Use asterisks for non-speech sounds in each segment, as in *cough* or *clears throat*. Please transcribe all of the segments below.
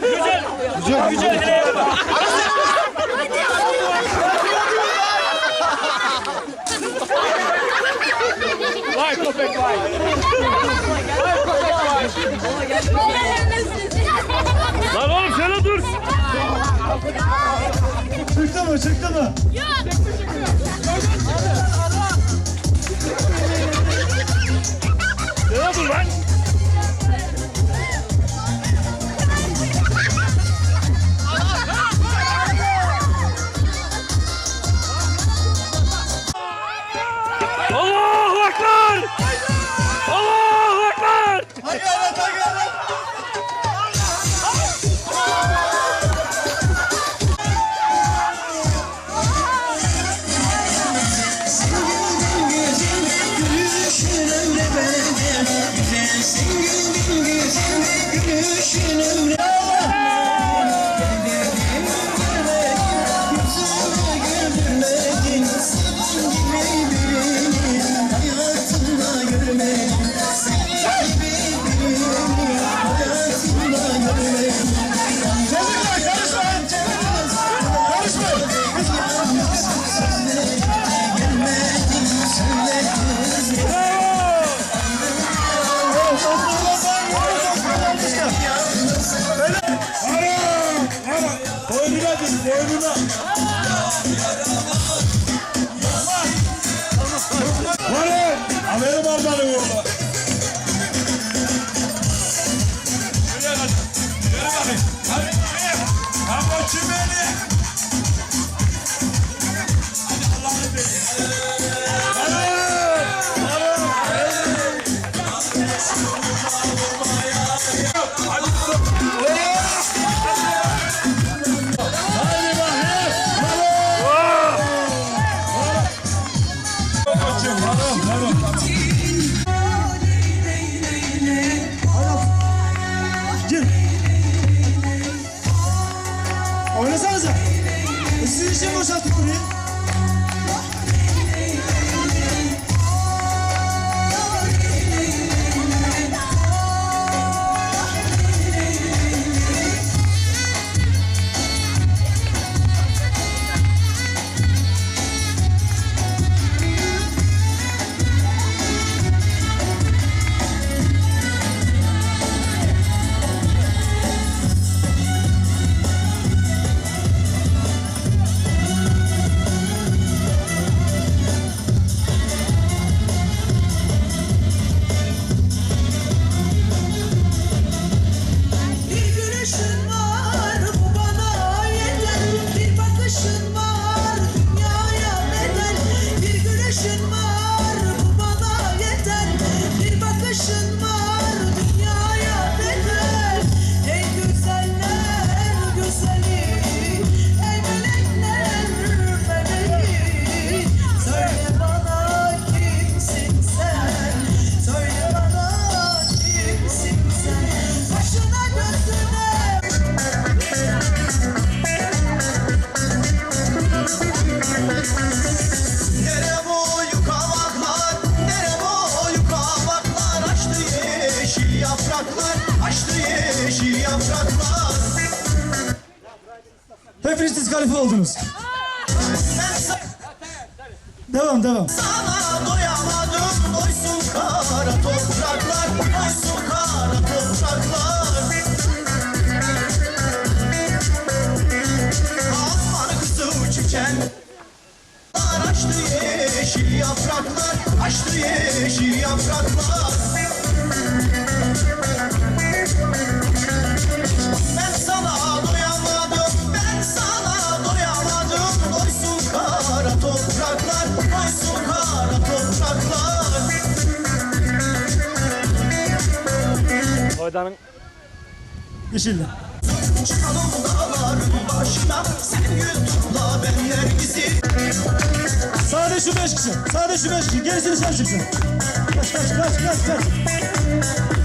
güzel. Güzel. Güzel. Bak. Vay köpek vay. Vay köpek vay. Lan oğlum şöyle dur. Çıktı mı çıktı mı? Şöyle 数字を載せてくれ Hepiniz diskalifiye oldunuz. Devam devam. sana doyamadım Doysun kara topraklar, doysun kara topraklar Asman kızı uçuken Açtı yeşil yapraklar, açtı yeşil yapraklar Yeşille. Çıkalım dağların başına, sen tutla ben nergisi Sadece şu beş kişi. Sadece şu beş kişi. Gerisini sen çıksın. Kaç kaç kaç kaç kaç.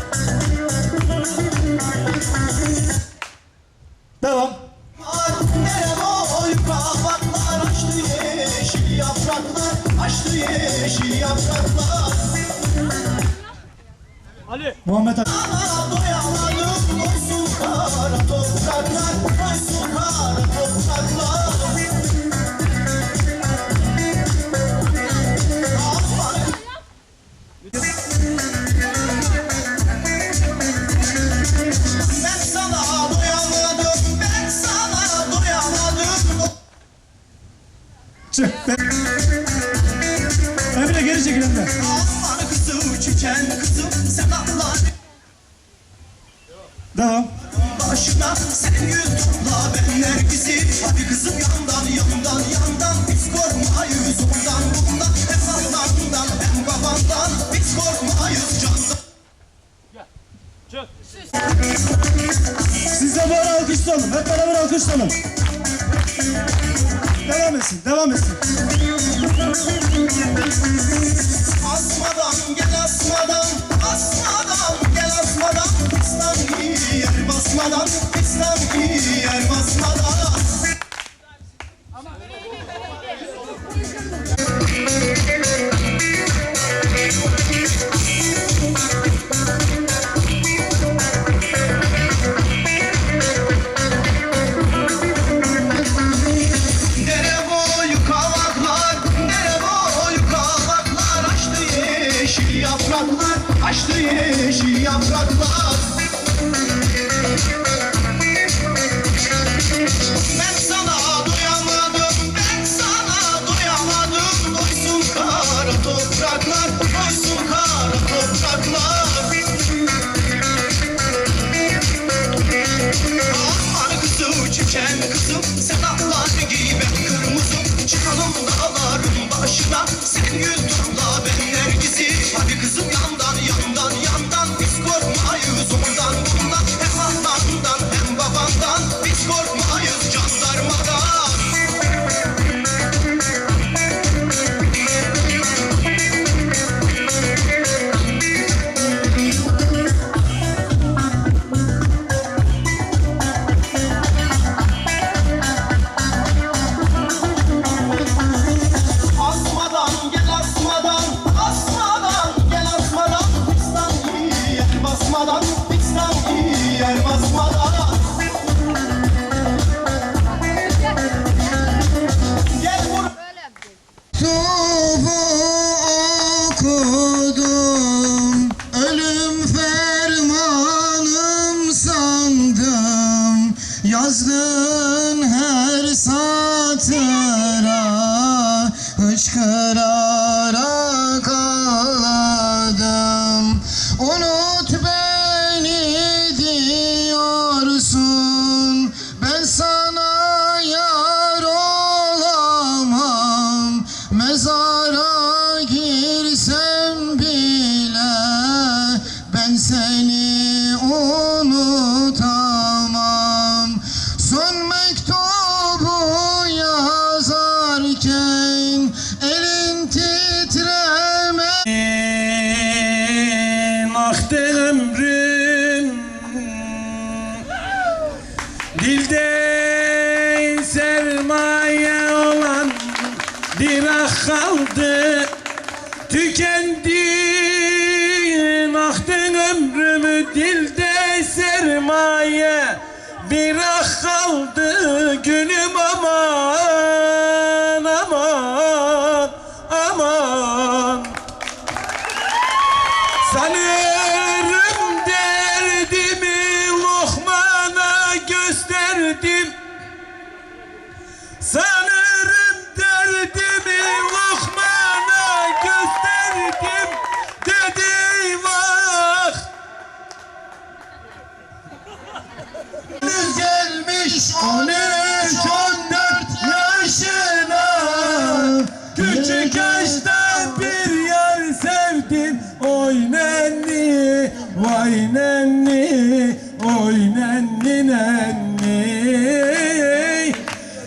Size böyle alkışlayalım. Hep beraber alkışlayalım. Devam etsin, devam etsin. Asmadan, gel asmadan, asmadan, gel asmadan. İslam yer basmadan, İslam yer basmadan. Dilde sermaye olan dirah kaldı. Tükendi ahdın ömrümü dilde sermaye Dirah kaldı. Günüm ama güvenli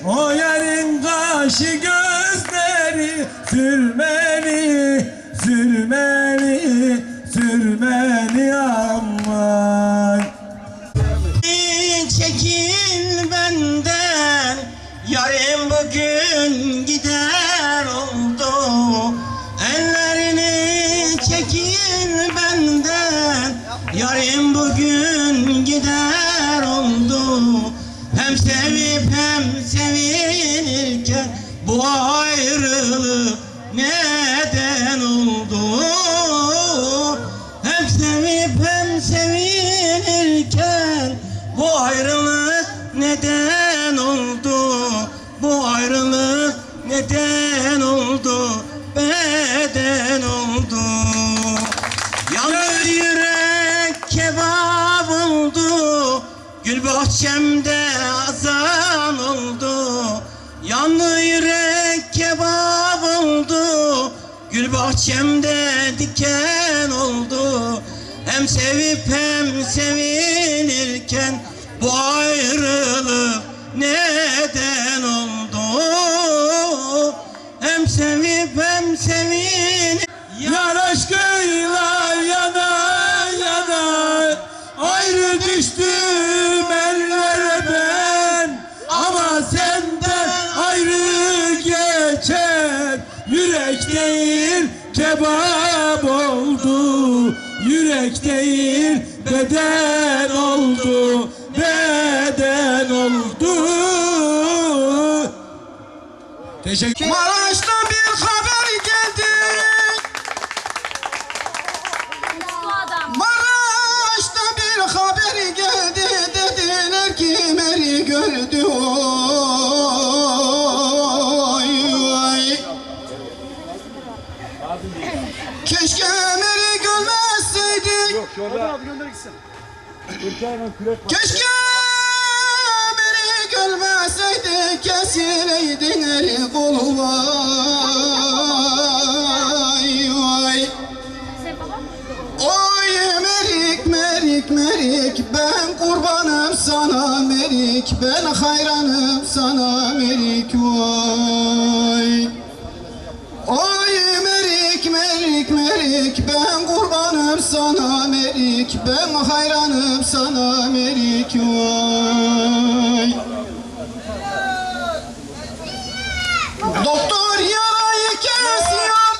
O yarın kaşı gözleri sürmeli Sürmeli, sürmeli aman. Çekil benden Yarın bugün gider oldu. Ellerini çekil benden Yarın bugün Gül bahçemde azan oldu Yanlı yürek kebap oldu. Gül bahçemde diken oldu Hem sevip hem sevilirken Bu ayrılık neden oldu? Hem sevip hem sevilirken beden oldu Beden oldu. Teşekkür Keşke beni görmeseydi kesileydin eli kolu vay vay? Oy merik merik merik ben kurbanım sana merik. Ben hayranım sana merik vay. Oy merik merik merik ben kurbanım sana merik ben hayranım sana merik vay Doktor yarayı kesiyor.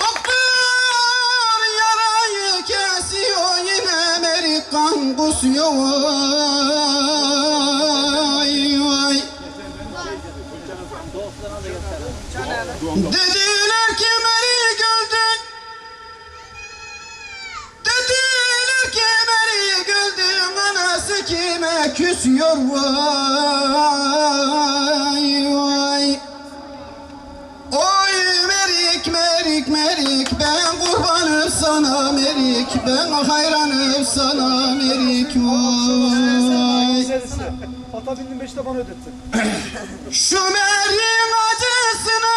Doktor yarayı kesiyor. Yine merik kan kusuyor küsüyor vay vay. Oy merik merik merik ben kurbanım sana merik. Ben hayranım sana merik vay. Ata bindim beş de bana ödetti. *clears throat* Şu merin acısını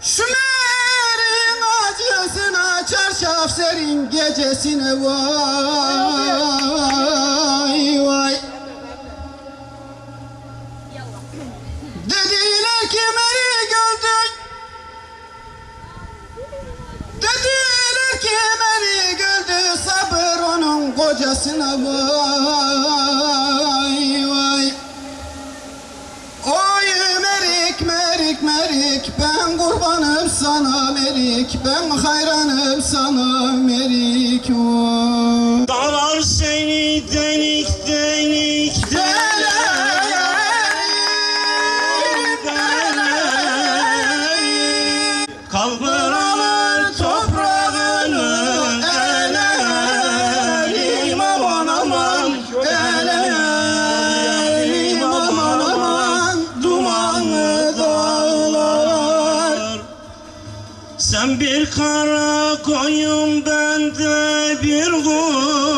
Şu merin acısına çarşaf serin gecesine vay merik koyun bende bir kuzu